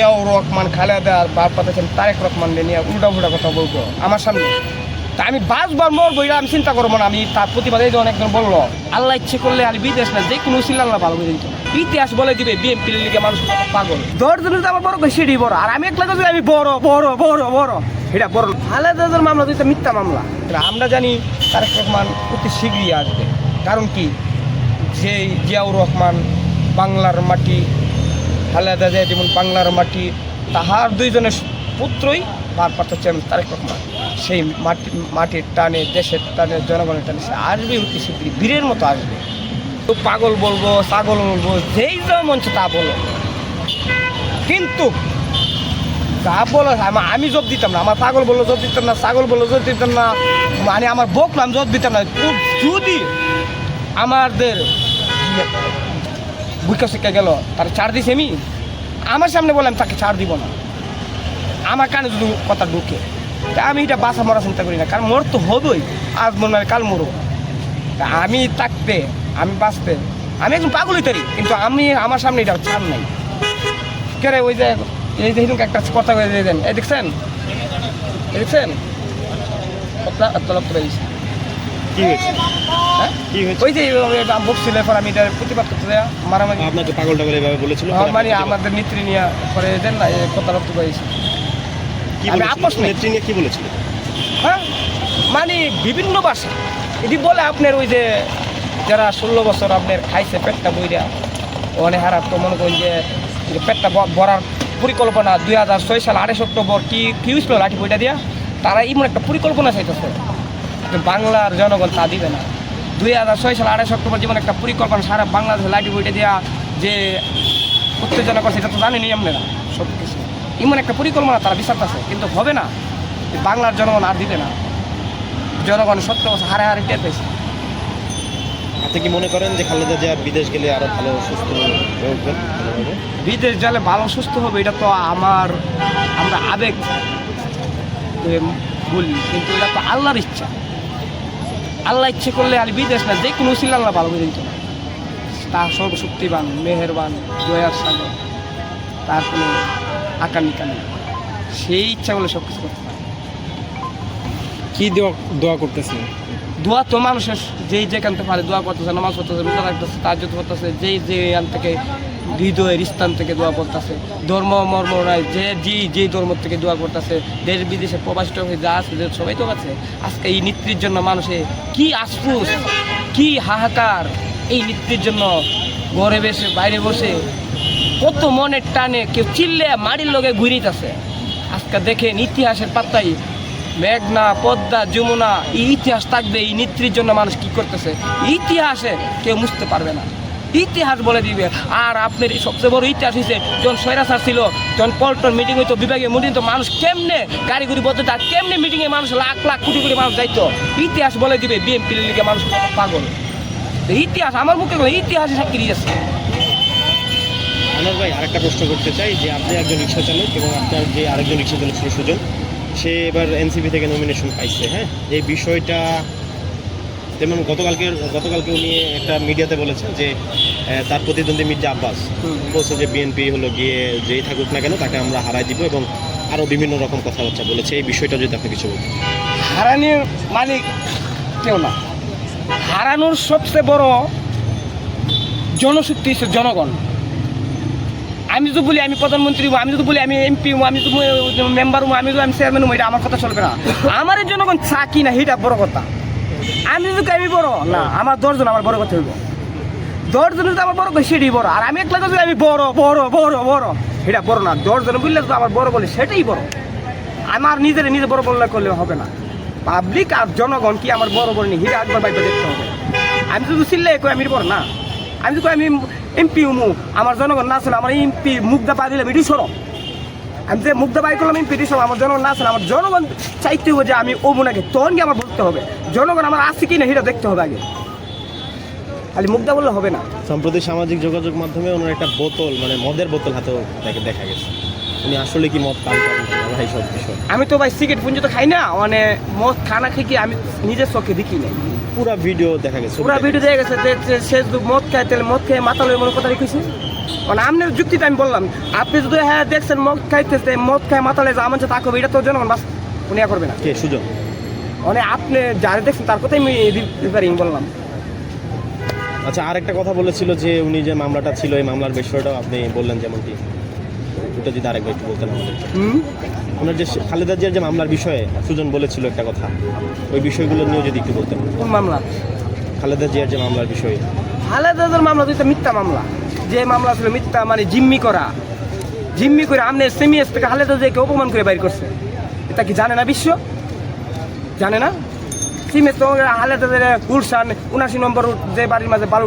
জিয়াউর রহমান খালেদা আর বাপ পাঠাচ্ছেন তারেক রহমান নিয়ে উল্টা উল্টা কথা বলতো আমার সামনে। তা আমি বাসবার মরবো এটা আমি চিন্তা করব না আমি তার প্রতিবাদে যখন একজন বলল আল্লাহ ইচ্ছে করলে আর বিদেশ না যে কোনো ছিল আল্লাহ ভালো করে দিত। ইতিহাস বলে দিবে বিএনপির লিগে মানুষ পাগল। দশজনের আমার বড় সেটি বড়। আর আমি একলা যদি আমি বড় বড় বড় বড়। এটা বড়। খালেদাদের মামলা তো এটা মিথ্যা মামলা। আমরা জানি তারেক রহমান অতি শীঘ্রই আসবে। কারণ কি? যে জিয়াউর রহমান বাংলার মাটি খালেদা জিয়া, যেমন বাংলার মাটি, তাহার দুইজনের পুত্রই ভারপ্রাপ্ত চেয়ারম্যান তারেক রহমান। সেই মাটি, মাটির টানে, দেশের টানে, জনগণের টানে সে আসবে অতি শীঘ্রই বীরের মতো আসবে। তো পাগল বলব, ছাগল বলব, যেই যা মঞ্চ তা বলো। কিন্তু যা বলো আমি জব দিতাম না। আমার পাগল বলল জব দিতাম না, ছাগল বলল জব দিতাম না। মানে আমার বকলাম জব দিতাম না। যদি আমাদের বুকা শিক্ষা গেল, তার ছাড় দিছি আমি। আমার সামনে বললাম তাকে ছাড় দিব না। আমার কানে যদি কথা ঢুকে, তা আমি এটা বাসা মরা চিন্তা করি না, কারণ মোর তো হবেই, আজ মনে হয় কাল মরো তা আমি থাকতে, আমি বাঁচতে, আমি একজন পাগলই তারি কিন্তু আমি আমার সামনে এটা ছাড় নাই। কেরে ওই যে, এই যে একটা কথা দিয়ে দেন, এই দেখছেন? দেখছেন? কথা তলব করে কি হয়েছে? হ্যাঁ? কি হয়েছে? ওই যে বকছিল এরপর আমি এটা প্রতিবাদ করতে যাই। মারামারি। আপনাকে পাগল টাগল এভাবে বলেছিল? হ্যাঁ, মানে আমাদের নেত্রী নিয়ে পরে দেন না কথা রক্ত কি নেত্রী নিয়ে কি বলেছিল? হ্যাঁ মানে বিভিন্ন ভাষা। এটি বলে আপনার ওই যে যারা ষোলো বছর আপনার খাইছে পেটটা বইরা ওখানে হারা তো মনে করেন যে পেটটা ভরার পরিকল্পনা দুই হাজার ছয় সাল আঠাশ অক্টোবর কি কি হয়েছিল লাঠি বইটা দিয়া? তারা এমন একটা পরিকল্পনা চাইতেছে। বাংলার জনগণ তা দিবে না। দুই হাজার ছয় সাল আঠাশ অক্টোবর যেমন একটা পরিকল্পনা সারা বাংলাদেশে লাঠি বইটা দেওয়া যে উত্তেজনা করছে এটা তো জানেনি আপনারা সব কিছু এমন একটা পরিকল্পনা তারা বিচার আছে কিন্তু হবে না। যে বাংলার জনগণ আর দিবে না। জনগণ সত্য বছর হারে হারে টের পেয়েছে। আপনি কি মনে করেন যে খালেদা জিয়া বিদেশ গেলে আরও ভালো সুস্থ হয়ে উঠবেন? বিদেশ গেলে ভালো সুস্থ হবে এটা তো আমার আমরা আবেগ বলি কিন্তু এটা তো আল্লাহর ইচ্ছা। আল্লাহ ইচ্ছে করলে আর বিদেশ না যে কোনো ছিল আল্লাহ ভালো করে দিত। তার সর্বশক্তিবান মেহেরবান দয়ার সাগর তার কোনো আকার নিকা নেই সেই ইচ্ছা করলে সব কিছু করতে পারে। কি দোয়া দোয়া করতেছে? দোয়া তো মানুষের যেই যেখান থেকে পারে দোয়া করতেছে নামাজ পড়তেছে রোজা রাখতেছে তাজ্জুদ করতেছে যেই যে থেকে হৃদয়ের স্থান থেকে দোয়া করতেছে। ধর্ম, মর্ম নাই, যে যে যেই ধর্ম থেকে দোয়া করতেছে, দেশ, বিদেশে প্রবাসিত হয়ে যা আছে, যে সবাই তো আছে। আজকে এই নৃত্যের জন্য মানুষে কি আশফুস কি হাহাকার, এই নৃত্যের জন্য ঘরে বসে, বাইরে বসে কত মনের টানে, কেউ চিল্লে মাটির লগে ঘুরিতেছে। আজকে দেখেন ইতিহাসের পাত্তাই মেঘনা, পদ্মা, যমুনা, এই ইতিহাস থাকবে, এই নেত্রীর জন্য মানুষ কি করতেছে? ইতিহাসে কেউ মুছতে পারবে না। ইতিহাস বলে দিবে। আর আপনার সবচেয়ে বড় ইতিহাস হচ্ছে যখন সৈরাসার ছিল। যখন পল্টন মিটিং হইতো বিভাগে মিটিং তো মানুষ কেমনে গুড়ি বদ্ধতা কেমনে মিটিংয়ে মানুষ লাখ লাখ কোটি কোটি মানুষ যাইতো। ইতিহাস বলে দিবে বিএনপির লিগে মানুষ পাগল। ইতিহাস, আমার মুখে ইতিহাসে সাক্ষী দিয়েছে আনোয়ার ভাই, আরেকটা প্রশ্ন করতে চাই, যে আপনি একজন রিক্সা চালক এবং আপনার যে আরেকজন রিক্সা চালক সুজন, সে এবার এনসিপি থেকে নমিনেশন পাইছে হ্যাঁ? এই বিষয়টা যেমন গতকালকে গতকালকে উনি একটা মিডিয়াতে বলেছেন যে তার প্রতিদ্বন্দ্বী মির্জা আব্বাস। বলছে যে বিএনপি হলো গিয়ে যেই থাকুক না কেন তাকে আমরা হারাই দিব এবং আরও বিভিন্ন রকম কথাবার্তা বলেছে। এই বিষয়টা যদি আপনি কিছু বলতেন। হারানির মালিক কেউ না। হারানোর সবচেয়ে বড় জনশক্তি হচ্ছে জনগণ। আমি যদি বলি আমি প্রধানমন্ত্রী আমি যদি বলি আমি এমপি আমি যদি মেম্বার আমি যদি আমি চেয়ারম্যান এটা আমার কথা চলবে না। আমার জনগণ চা কি না সেটা বড় কথা। আমি যদি আমি বড়, না, আমার দশজন আমার বড় কথা হইব। দশজন যদি আমার বড় কথা সেটাই বড়। আর আমি একলা যদি আমি বড় বড় বড় বড়, সেটা বড় না। দশজন বললে তো আমার বড় বলে সেটাই বড়। আমার নিজের নিজে বড় বললে করলে হবে না। পাবলিক আর জনগণ কি আমার বড় বড় হিরে একবার বাইরে দেখতে হবে। আমি শুধু চিল্লাই কই আমি বড় না। আমি কই আমি এমপি উমু, আমার জনগণ না ছিল, আমার এমপি মুগ্ধা পাই দিলাম এটি সরম আমি যে মুগ্ধ বাই করলাম আমি পিটিশন আমার জনগণ না আসলে আমার জনগণ চাইতে হবে যে আমি অমুনাকে নাকি তখন কি আমার বলতে হবে। জনগণ আমার আসছে কি না সেটা দেখতে হবে আগে। খালি মুগ্ধা বললে হবে না। সম্প্রতি সামাজিক যোগাযোগ মাধ্যমে ওনার একটা বোতল মানে মদের বোতল হাতেও দেখা গেছে। উনি আসলে কি মদ পান করেন ভাই সব বিষয়। আমি তো ভাই সিগারেট পুঞ্জ তো খাই না মানে মদ খানা খেয়ে কি আমি নিজের চোখে দেখি না পুরো ভিডিও দেখা গেছে পুরা ভিডিও দিয়ে গেছে যে যে সে যদি মদ খায় তাহলে মদ খেয়ে মাথা লই মনে কথা রেখেছে মানে আপনার যুক্তিটা আমি বললাম আপনি যদি হ্যাঁ দেখছেন মদ খাইতেছে মদ খায় মাথা লেগে আমার সাথে তাকে এটা তো জনগণ বাস উনি করবে না। কে সুজন? মানে আপনি যারা দেখছেন তার কথাই আমি রিপেয়ারিং বললাম। আচ্ছা আর একটা কথা বলেছিল যে উনি যে মামলাটা ছিল এই মামলার বিষয়টাও আপনি বললেন যেমনটি। ওটা যদি আরেকবার একটু বলতেন আমাদের। ওনার যে খালেদা জিয়ার যে মামলার বিষয়ে সুজন বলেছিল একটা কথা ওই বিষয়গুলো নিয়েও যদি একটু বলতেন। কোন মামলা? খালেদা জিয়ার যে মামলার বিষয়ে। খালেদাদের মামলা তো মিথ্যা মামলা। যে মামলা ছিল মিথ্যা মানে জিম্মি করা। জিম্মি করে আপনি সেমিএস থেকে খালেদা জিয়াকে অপমান করে বাইর করছে। এটা কি জানে না বিশ্ব? জানে না? সিমেস তো হালেদা গুলশান উনাশি নম্বর যে বাড়ির মাঝে বালু